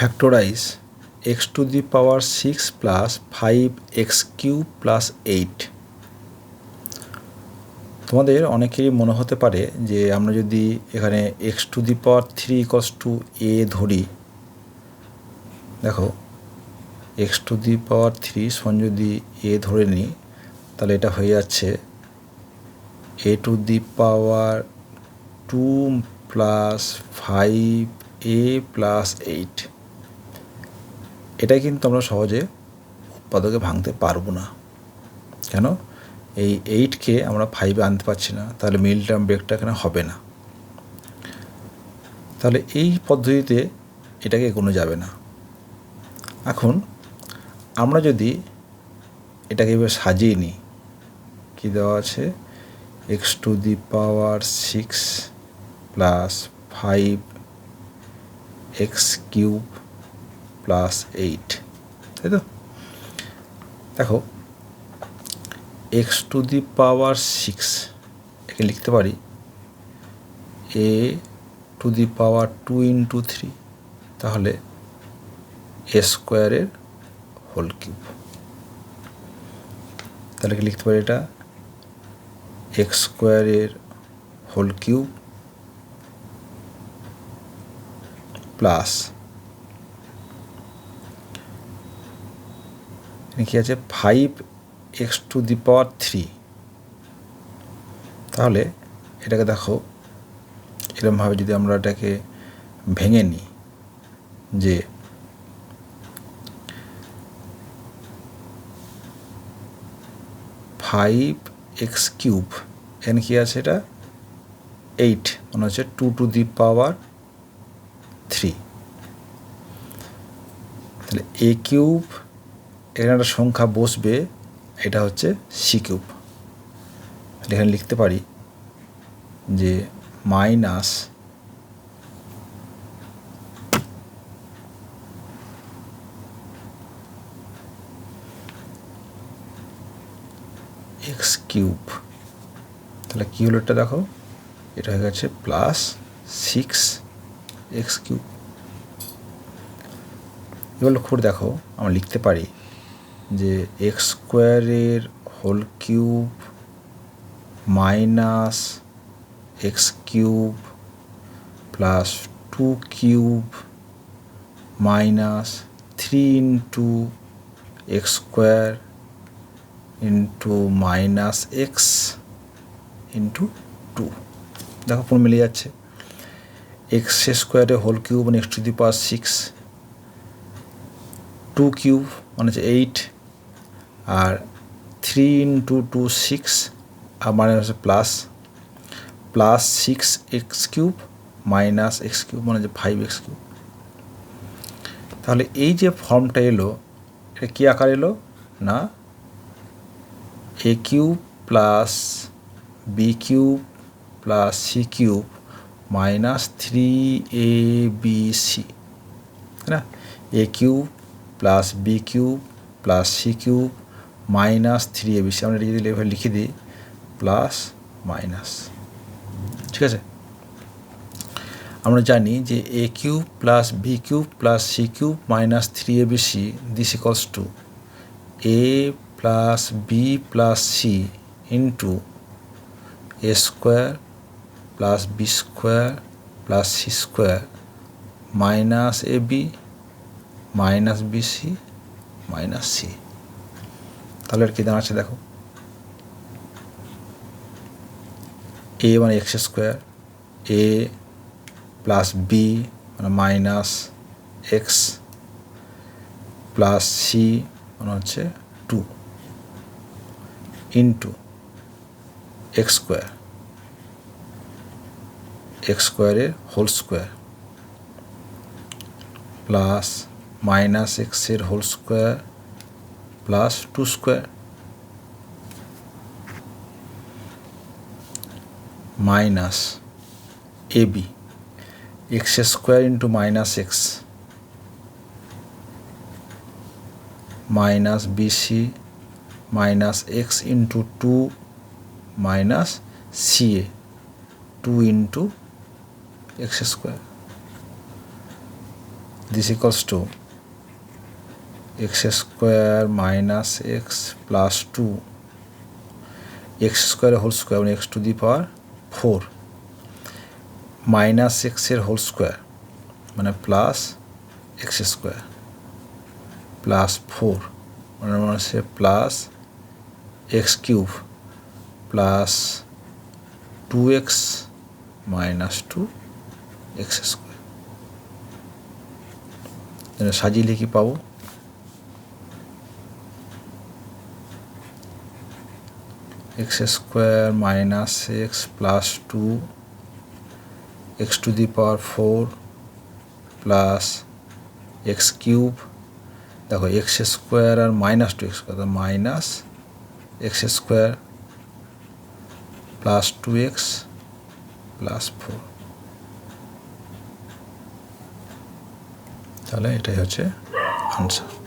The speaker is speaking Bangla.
Factorise x to the power six plus five x cube plus eight তোমাদের অনেকেরই মনে হতে পারে যে আমরা যদি এখানে x to the power three equals to a ধরি, দেখো x to the power three সন যদি এ ধরে নিই, তাহলে এটা হয়ে যাচ্ছে a to the power two plus five a plus eight এটাই কিন্তু আমরা সহজে উৎপাদকে ভাঙতে পারব না। কেন? এই এইটকে আমরা ফাইভে আনতে পারছি না, তাহলে মিল টার্ম ব্রেকটা এখানে হবে না। তাহলে এই পদ্ধতিতে এটাকে এগোনো যাবে না। এখন আমরা যদি এটাকে এবার সাজিয়ে নিই, কী দেওয়া আছে? X to the power six plus five x cube plus eight তাই তো? দেখো x to the power six একে লিখতে পারি a to the power two into three তাহলে এ স্কোয়ারের হোল কিউব তাহলে কি লিখতে পারি এটা এক্স স্কোয়ারের হোল কিউব প্লাস কি আছে? Five x to the power three তাহলে এটাকে দেখো, এরমভাবে যদি আমরা এটাকে ভেঙে নিই, যে ফাইভ এক্স কিউব এখানে কী আছে এটা? এইট মনে হচ্ছে two to the power three তাহলে এ কিউব এখানে একটা সংখ্যা বসবে, এটা হচ্ছে সি কিউব এখানে লিখতে পারি যে মাইনাস এক্স কিউব তাহলে কী হলো এটা দেখো, এটা হয়ে গেছে প্লাস সিক্স এক্স কিউব লক্ষ্য করে দেখো, আমরা লিখতে পারি যে এক্স স্কোয়ারের whole cube minus x cube plus two cube minus three into x square into minus x into two দেখো, পুরো মিলে যাচ্ছে। এক্স স্কোয়ারে হোল কিউব মানে x to the power six two cube মানে হচ্ছে এইট আর থ্রি ইন্টু টু সিক্স আর মানে হচ্ছে plus plus six x cube minus x cube মানে হচ্ছে ফাইভ এক্স কিউব তাহলে এই যে ফর্মটা এলো, এটা কী আকার এলো? না। A cube plus b cube plus c cube minus three a b c না? A cube plus b cube plus c cube minus three a b c আমরা যদি এভাবে লিখে দিই প্লাস মাইনাস ঠিক আছে? আমরা জানি যে a cube plus b cube plus c cube minus three a b c this equals to a plus b plus c into a square plus b square plus c square minus a b minus b c minus c তাহলে আর কী দাঁড়াচ্ছে দেখো। এ মানে x square a plus b মানে মাইনাস এক্স প্লাস সি মানে হচ্ছে two into x square x স্কোয়ারের হোল স্কোয়ার প্লাস মাইনাস এক্সের whole square plus two square minus a b x square into minus x minus bc minus x into two minus c a two into x square this equals to x square minus x plus two. X square whole square মানে x to the power four. Minus এক্সের হোল স্কোয়ার মানে plus x square, plus four. মানে হচ্ছে plus x cube, plus two x minus two x square. সাজিয়ে লিখি পাবো। X square minus x plus two, x to the power four plus x cube. দেখো, এক্স স্কোয়ার আর minus two x square, minus x square plus two x plus four. তাহলে এটাই হচ্ছে আনসার।